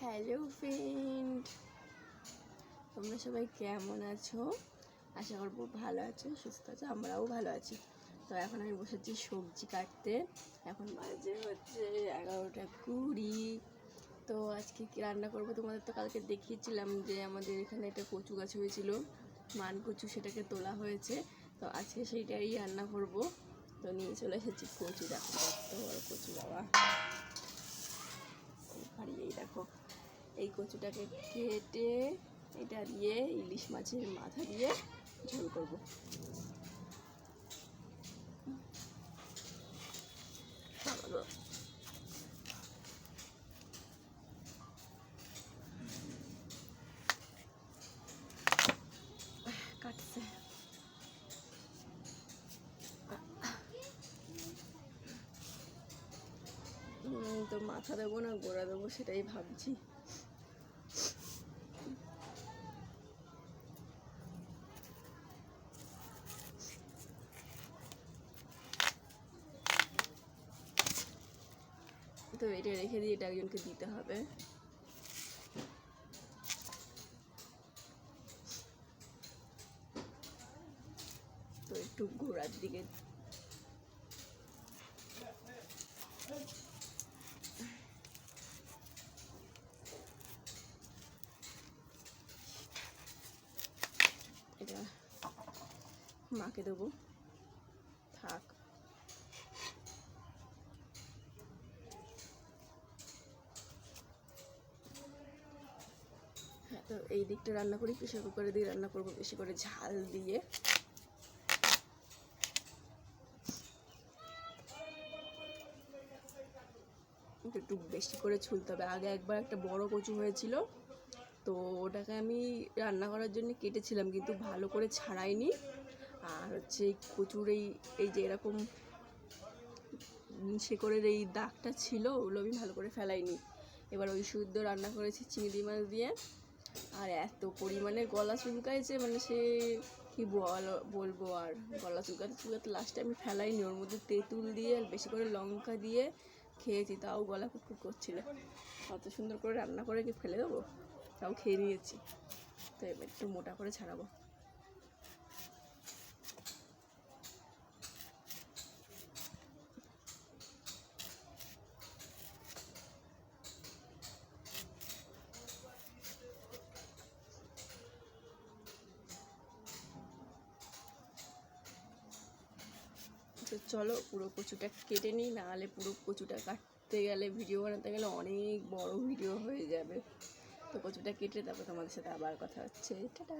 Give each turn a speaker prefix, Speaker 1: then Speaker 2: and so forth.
Speaker 1: Hello friend, তোমরা সবাই কেমন আছো? আশা করব ভালো আছো, সুস্থ আছো, আমরাও ভালো আছি। তো এখন আমি বসেছি সবজি কাটতে। এখন বাজে হচ্ছে এগারোটা কুড়ি। তো আজকে কি রান্না করব তোমাদের তো কালকে দেখিয়েছিলাম যে আমাদের এখানে একটা কচু গাছ হয়েছিল, মান কচু সেটাকে তোলা হয়েছে। তো আজকে সেইটাই রান্না করব। তো নিয়ে চলে এসেছি কচু দেখো, কত বড় কচু বাবা। আর দেখো। এই কচুটাকে কেটে এটা দিয়ে ইলিশ মাছের মাথা দিয়ে ঝোল করব। তো মাথা দেবো না, গোড়া দেবো সেটাই ভাবছি। তো এটা রেখে দিয়ে এটা একজনকে দিতে হবে। তো একটু গোড়ার দিকে। এটা মাকে দেবো থাক হ্যাঁ তো এই দিকটা রান্না করি প্রেশার কুকারে দিয়ে রান্না করব বেশি করে ঝাল দিয়ে। একটু বেশি করে ছুলতে হবে। আগে একবার একটা বড় কচু হয়েছিল, তো ওটাকে আমি রান্না করার জন্য কেটেছিলাম, কিন্তু ভালো করে ছাড়াইনি। আর হচ্ছে কচুর এই এই যে এরকম শেকড়ের এই দাগটা ছিল, ওগুলো আমি ভালো করে ফেলাইনি। এবার ওই শুদ্ধ রান্না করেছি চিংড়ি মাছ দিয়ে। আর এত পরিমাণে গলা চুলকাইছে মানে সে কি বল, বলব আর? গলা চুলকাতে চুলকাতে লাস্টে আমি ফেলাইনি, ওর মধ্যে তেঁতুল দিয়ে আর বেশি করে লঙ্কা দিয়ে খেয়েছি, তাও গলা কুটকুট করছিল। অত সুন্দর করে রান্না করে কি ফেলে দেবো? তাও খেয়ে নিয়েছি। তো এবার একটু মোটা করে ছাড়াবো। তো চলো পুরো কচুটা কেটে নিই, নাহলে পুরো কচুটা কাটতে গেলে ভিডিও বানাতে গেলে অনেক বড় ভিডিও হয়ে যাবে। তো কচুটা কেটে তারপর তোমাদের সাথে আবার কথা হচ্ছে। টাটা!